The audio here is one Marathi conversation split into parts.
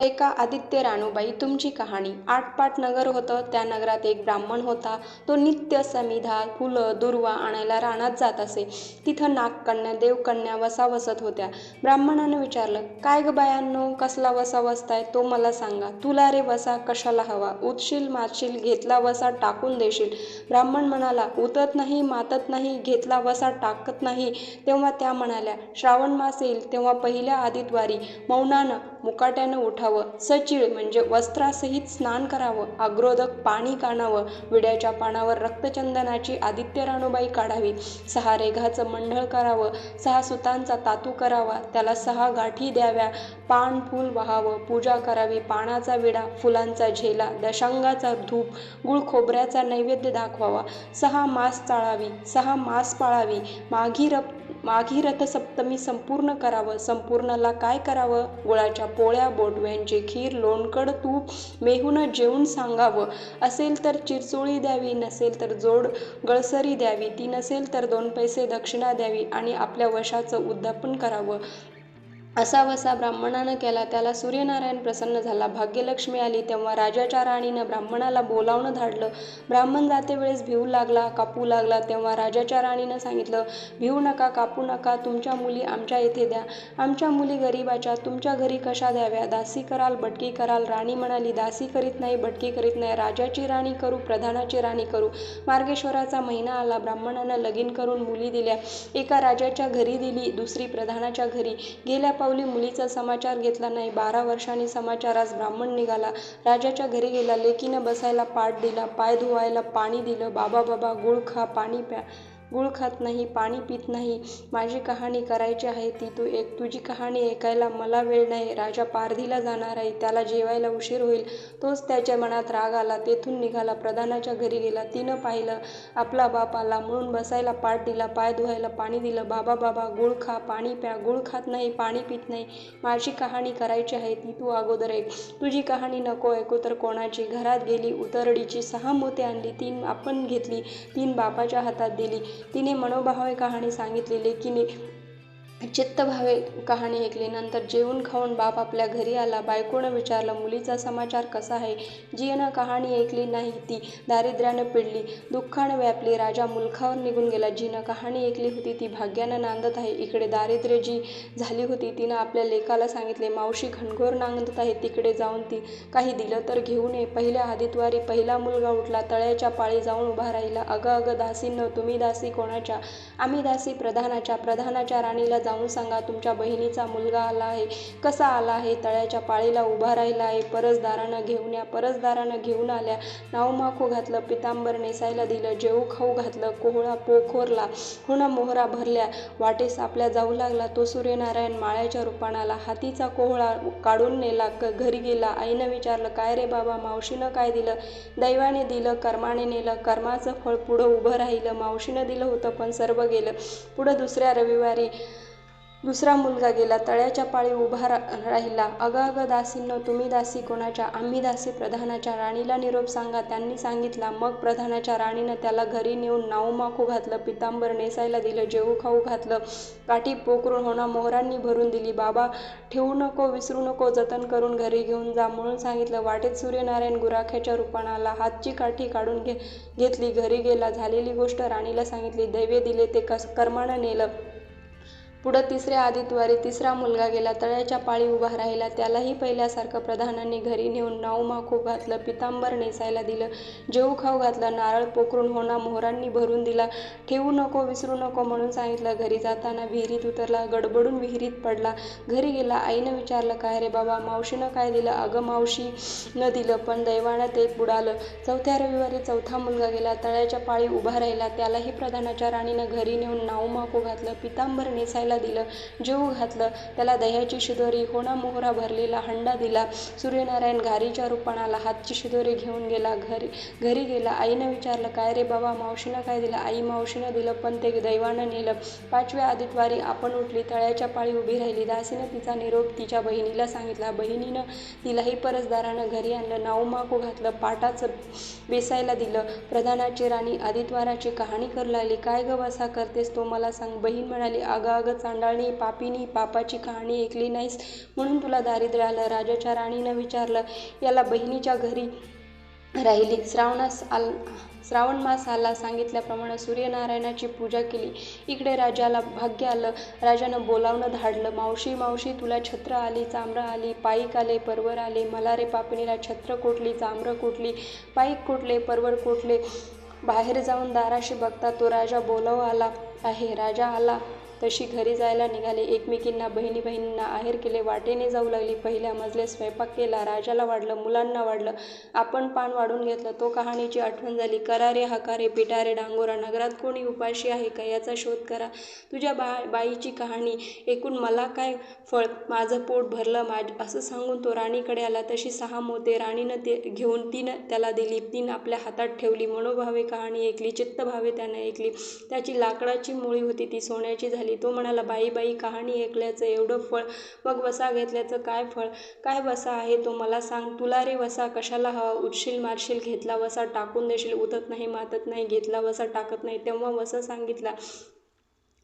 एका आदित्य राणूबाई तुमची कहाणी. आठपाट नगर होतं. त्या नगरात एक ब्राह्मण होता. तो नित्य समिधा फुलं दुर्वा आणायला रानात जात असे. तिथं नागकन्या देवकन्या वसा वसत होत्या. ब्राह्मणानं विचारलं काय ग बायांनो कसला वसा वसताय तो मला सांगा. तुला रे वसा कशाला हवा? उतशील मातशील घेतला वसा टाकून देशील. ब्राह्मण म्हणाला उतत नाही मातत नाही घेतला वसा टाकत नाही. तेव्हा त्या म्हणाल्या श्रावण मास येईल. तेव्हा पहिल्या आदितवारी मौनानं मुकाट्यानं उठावं. सचिळ म्हणजे वस्त्रासहित स्नान करावं. अग्रोदक पाणी काढावं विड्याच्या पानावर रक्तचंदनाची आदित्य राणूबाई काढावी. सहा रेघाचं मंडळ करावं. सहा सुतांचा तातू करावा. त्याला सहा गाठी द्याव्या. पान फूल व्हावं. पूजा करावी. पानाचा विडा फुलांचा झेला दशांगाचा धूप गुळ खोबऱ्याचा नैवेद्य दाखवावा. सहा मास चाळावी. सहा मास पाळावी. माघी रप माघी रथसप्तमी संपूर्ण करावं संपूर्णला काय करावं? गुळाच्या पोळ्या बोटव्यांची खीर लोणकड तूप मेहून जेवून सांगावं. असेल तर चिरचोळी द्यावी नसेल तर जोड गळसरी द्यावी. ती नसेल तर दोन पैसे दक्षिणा द्यावी आणि आपल्या वशाचं उद्यापन करावं. असा वसा ब्राह्मणानं केला त्याला सूर्यनारायण प्रसन्न झाला. भाग्यलक्ष्मी आली तेव्हा राजाच्या राणीनं ब्राह्मणाला बोलावणं धाडलं. ब्राह्मण जातेवेळेस भिवू लागला कापू लागला. तेव्हा राजाच्या राणीनं सांगितलं भिवू नका कापू नका तुमच्या मुली आमच्या येथे द्या. आमच्या मुली गरिबाच्या तुमच्या घरी कशा द्याव्या? दासी कराल बटकी कराल. राणी म्हणाली दासी करीत नाही बटकी करीत नाही. राजाची राणी करू प्रधानाची राणी करू. मार्गेश्वराचा महिना आला ब्राह्मणानं लगीन करून मुली दिल्या. एका राजाच्या घरी दिली दुसरी प्रधानाच्या घरी. गेल्या पावली मुलीचा समाचार घेतला नाही. बारा वर्षांनी समाचारास ब्राह्मण निघाला. राजाच्या घरी गेला. लेकीनं बसायला पाठ दिला. पाय धुवायला पाणी दिलं. बाबा बाबा गुळ खा पाणी प्या. गुळ खात नाही पाणी पित नाही. माझी कहाणी करायची आहे ती तू एक तुझी कहाणी ऐकायला मला वेळ नाही. राजा पारधीला जाणार आहे त्याला जेवायला उशीर होईल. तोच त्याच्या मनात राग आला. तेथून निघाला प्रधानाच्या घरी गेला. तिनं पाहिलं आपला बाप आला. म्हणून बसायला पाठ दिला पाय धुवायला पाणी दिलं. बाबा बाबा गुळ खा पाणी प्या. गुळ खात नाही पाणी पित नाही. माझी कहाणी करायची आहे ती तू अगोदर ऐक. तुझी कहाणी नको ऐकू तर कोणाची? घरात गेली उतरडीची सहा मोते आणली. तीन आपण घेतली तीन बापाच्या हातात दिली. तिने मनोभावे कहाणी सांगितलेली की चित्त भावे कहाणी ऐकली नंतर जेवून खाऊन बाप आपल्या घरी आला. बायकोनं विचारलं मुलीचा समाचार कसा आहे? जिनं कहाणी ऐकली नाही ती दारिद्र्यानं पिडली. दुःखानं व्यापली. राजा मुलखावर निघून गेला. जिनं कहाणी ऐकली होती ती भाग्यानं नांदत आहे. इकडे दारिद्र्य जी झाली होती तिनं आपल्या लेकाला सांगितले मावशी घनघोर नांदत आहे. तिकडे जाऊन ती काही दिलं तर घेऊन ये पहिल्या आदितवारी पहिला मुलगा उठला. तळ्याच्या पाळी जाऊन उभा राहिला. अगं अगं दासींनं तुम्ही दासी कोणाच्या? आम्ही दासी प्रधानाच्या. प्रधानाच्या राणीला जाऊन सांगा तुमच्या बहिणीचा मुलगा आला आहे. कसा आला आहे? तळ्याच्या पाळीला उभा राहिला आहे. परसदारानं घेऊन या परसदारानं घेऊन आल्या. नाव माखू घातलं पितांबर नेसायला दिलं जेऊ खाऊ घातलं कोहळा पोखोरला हुणा मोहरा भरल्या. वाटेस आपल्या जाऊ लागला तो सूर्यनारायण माळ्याच्या रूपाणाला. हातीचा कोहळा काढून नेला क घरी गेला. आईनं विचारलं काय रे बाबा मावशीनं काय दिलं? दैवाने दिलं कर्माने नेलं. कर्माचं फळ पुढं उभं राहिलं. मावशीनं दिलं होतं पण सर्व गेलं. पुढं दुसऱ्या रविवारी दुसरा मुलगा गेला तळ्याच्या पाळी उभा रा राहिला. अगं अगं दासींनो तुम्ही दासी कोणाच्या? आम्ही दासी प्रधानाच्या राणीला निरोप सांगा त्यांनी सांगितला. मग प्रधानाच्या राणीनं त्याला घरी नेऊन नाऊमाखू घातलं पितांबर नेसायला दिलं जेऊ खाऊ घातलं काठी पोकरून होणा मोहरांनी भरून दिली. बाबा ठेवू नको विसरू नको जतन करून घरी घेऊन जा म्हणून सांगितलं. वाटेत सूर्यनारायण गुराख्याच्या रूपानं आला हातची काठी काढून घे घेतली. घरी गेला झालेली गोष्ट राणीला सांगितली. दैवे दिले ते कस कर्मानं नेलं. पुढं तिसऱ्या आदितवारी तिसरा मुलगा गेला तळ्याच्या पाळी उभा राहिला त्यालाही पहिल्यासारखं प्रधानांनी घरी नेऊन नाऊ माखू घातलं पितांबर नेसायला दिलं जेऊ खाऊ घातलं नारळ पोखरून होणा मोहरांनी भरून दिला ठेवू नको विसरू नको म्हणून सांगितलं घरी जाताना विहिरीत उतरला गडबडून विहिरीत पडला घरी गेला आईनं विचारलं काय रे बाबा मावशीनं काय दिलं? अगं मावशी न दिलं पण दैवानं ते बुडालं. चौथ्या रविवारी चौथा मुलगा गेला तळ्याच्या पाळी उभा राहिला त्यालाही प्रधानाच्या राणीनं घरी नेऊन नाऊ माखू घातलं पितांबर नेसायला दिलं. जेवू घातलं. त्याला दह्याची शिदोरी होणा मोहरा भरलेला हंडा दिला. सूर्यनारायण घारीच्या रूपाणाला हातची शिदोरी घेऊन गेला. घरी घरी गेला. आईनं विचारलं काय रे बाबा मावशीनं काय दिलं? आई मावशीनं दिलं पण ते दैवानं नेलं. पाचव्या आदितवारी आपण उठली. तळ्याच्या पाळी उभी राहिली. दासीनं तिचा निरोप तिच्या बहिणीला सांगितला. बहिणीनं तिलाही परसदारानं घरी आणलं. नाव माकू घातलं. पाटाचं बेसायला दिलं. प्रधानाची राणी आदितवाराची कहाणी करू लागली. काय ग बसा करतेस तो मला सांग. बहीण म्हणाली अगं अगं कांडाळणी पापिनी पापाची कहाणी ऐकली नाहीस म्हणून तुला दारिद्र्य आलं राजाच्या राणीनं विचारलं याला बहिणीच्या घरी राहिली. श्रावणास आल श्रावण मास आला सांगितल्याप्रमाणे सूर्यनारायणाची पूजा केली. इकडे राजाला भाग्य आलं. राजानं बोलावणं धाडलं. मावशी मावशी तुला छत्र आली चांबरं आली पाईक आले परवर आले. मला रे पापणीला छत्र कोटली चांबरं कोटली पाईक कोटले परवर कोटले बाहेर जाऊन दाराशी बघता तो राजा बोलाव आला आहे. राजा आला. तशी घरी जायला निघाले. एकमेकींना बहिणी बहिणींना आहेर केले. वाटेने जाऊ लागली. पहिल्या मजले स्वयंपाक केला. राजाला वाढलं. मुलांना वाढलं. आपण पान वाढून घेतलं. तो कहाणीची आठवण झाली. करारे हकारे पिटारे डांगोरा. नगरात कोणी उपाशी आहे का याचा शोध करा. तुझ्या बा बाईची कहाणी ऐकून मला काय फळ? माझं पोट भरलं. माझ असं सांगून तो राणीकडे आला. तशी सहा मोते राणीनं ते घेऊन तिनं त्याला दिली. तीन आपल्या हातात ठेवली. मनोभावे कहाणी ऐकली. चित्तभावे त्यानं ऐकली. त्याची लाकडाची मुळी होती. ती सोन्याची झाली. तो म्हणाला बाई बाई कहाणी ऐकल्याचं एवढं फळ मग वसा घेतल्याचं काय फळ? काय वसा आहे तो मला सांग. तुला रे वसा कशाला हवा? उठशील मारशील घेतला वसा टाकून देशील. उतत नाही मातत नाही घेतला वसा टाकत नाही. तेव्हा वसा सांगितला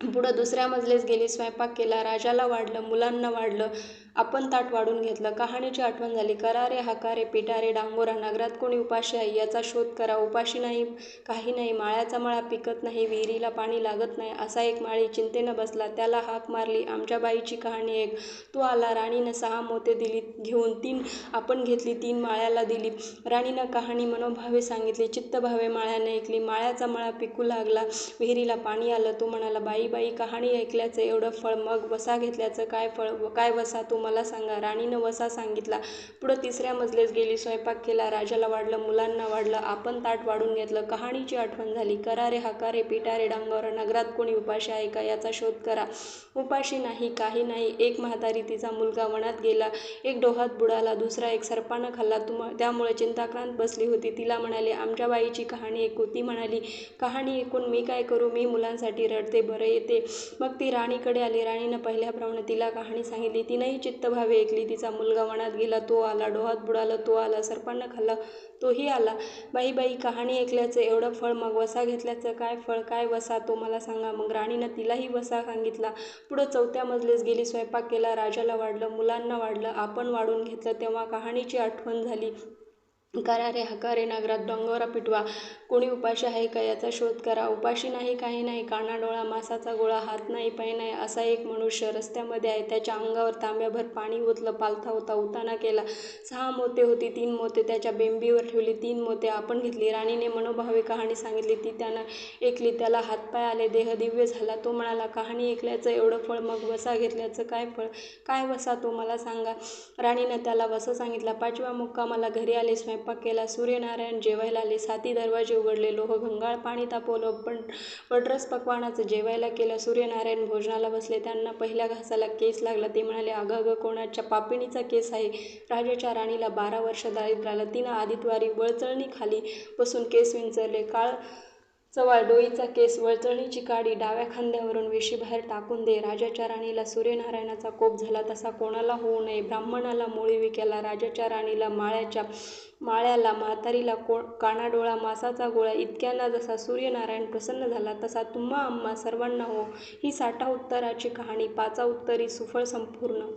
पुढं दुसऱ्या मजलेस गेली स्वयंपाक केला राजाला वाढलं मुलांना वाढलं. आपण ताट वाढून घेतलं. कहाणीची आठवण झाली. करारे हकारे पिटारे डांगोरा नगरात कोणी उपाशी आहे याचा शोध करा. उपाशी नाही काही नाही माळ्याचा मळा पिकत नाही विहिरीला पाणी लागत नाही असा एक माळी चिंतेनं बसला. त्याला हाक मारली. आमच्या बाईची कहाणी एक. तो आला. राणीनं सहा मोते दिली घेऊन तीन आपण घेतली तीन माळ्याला दिली. राणीनं कहाणी मनोभावे सांगितली. चित्तभावे माळ्यानं ऐकली. माळ्याचा मळा पिकू लागला. विहिरीला पाणी आलं. तो म्हणाला बाई बाई कहाणी ऐकल्याचं एवढं फळ मग वसा घेतल्याचं काय फळ काय वसा तो मला सांगा. राणीनं वसा सांगितला पुढं तिसऱ्या मजलेस गेली स्वयंपाक केला राजाला वाढलं मुलांना वाढलं आपण ताट वाढून घेतलं कहाणीची आठवण झाली. करारे हकारे पिटारे डांगावर नगरात कोणी उपाशी आहे का याचा शोध करा. उपाशी नाही काही नाही. एक म्हातारी तिचा मुलगा वनात गेला एक डोहात बुडाला दुसरा एक सर्पानं खाल्ला. तुम त्यामुळे चिंताक्रांत बसली होती. तिला म्हणाले आमच्या बाईची कहाणी ऐकू ती म्हणाली कहाणी ऐकून मी काय करू? मी मुलांसाठी रडते बरं येते. मग ती राणीकडे आली. राणीनं पहिल्याप्रमाणे तिला कहाणी सांगितली. तिनंही चित्तभावे ऐकली. तिचा मुलगा वनात गेला तो आला. डोहात बुडाला तो आला. सर्पांना खाल्ला तोही आला. बाई बाई कहाणी ऐकल्याचं एवढं फळ मग वसा घेतल्याचं काय फळ काय वसा? तो मला सांगा. मग राणीनं तिलाही वसा सांगितला. पुढं चौथ्या मजलेस गेली स्वयंपाक केला. राजाला वाढलं मुलांना वाढलं. आपण वाढून घेतलं. तेव्हा कहाणीची आठवण झाली. करा रे हकारे नगरात डोंगोरा पिटवा. कोणी उपाशी आहे का याचा शोध करा. उपाशी नाही काही नाही. काना डोळा मासाचा गोळा हात नाही पाय नाही असा एक मनुष्य रस्त्यामध्ये आहे. त्याच्या अंगावर तांब्याभर पाणी ओतलं पालथा होता उताना केला. सहा मोते होती तीन मोते. त्याच्या बेंबीवर ठेवली तीन मोते आपण घेतली. राणीने मनोभावे कहाणी सांगितली. ती त्यानं ऐकली. त्याला हातपाय आले. देह दिव्य झाला. तो म्हणाला कहाणी ऐकल्याचं एवढं फळ मग वसा घेतल्याचं काय फळ? काय वसा? तो मला सांगा. राणीनं त्याला वसा सांगितला. पाचव्या मुक्कामाला घरी आले. स्वयं स्वयंपाक केला सूर्यनारायण जेवायला आले. साती दरवाजे उघडले. लोह गंगाळ पाणी तापवलं. पण पटरस पकवानाचं जेवायला केलं. सूर्यनारायण भोजनाला बसले. त्यांना पहिल्या घासाला केस लागला. ते म्हणाले अगं अगं कोणाच्या पापिणीचा केस आहे? राजाच्या राणीला बारा वर्ष दारिद्र्य आलं तिनं आदित्वारी वळचळणी खाली बसून केस विंचरले. काळ चवाळ डोईचा केस वळचळणीची काडी डाव्या खांद्यावरून वेशीबाहेर टाकून दे. राजाच्या राणीला सूर्यनारायणाचा कोप झाला तसा कोणाला होऊ नये. ब्राह्मणाला मोळीविक्याला राजाच्या राणीला माळ्याच्या माळ्याला म्हातारीला को कानाडोळा मासाचा गोळा इतक्यांना जसा सूर्यनारायण प्रसन्न झाला तसा तुम्हा आम्हा सर्वांना हो. ही साठा उत्तराची कहाणी पाचा उत्तरी सुफळ संपूर्ण.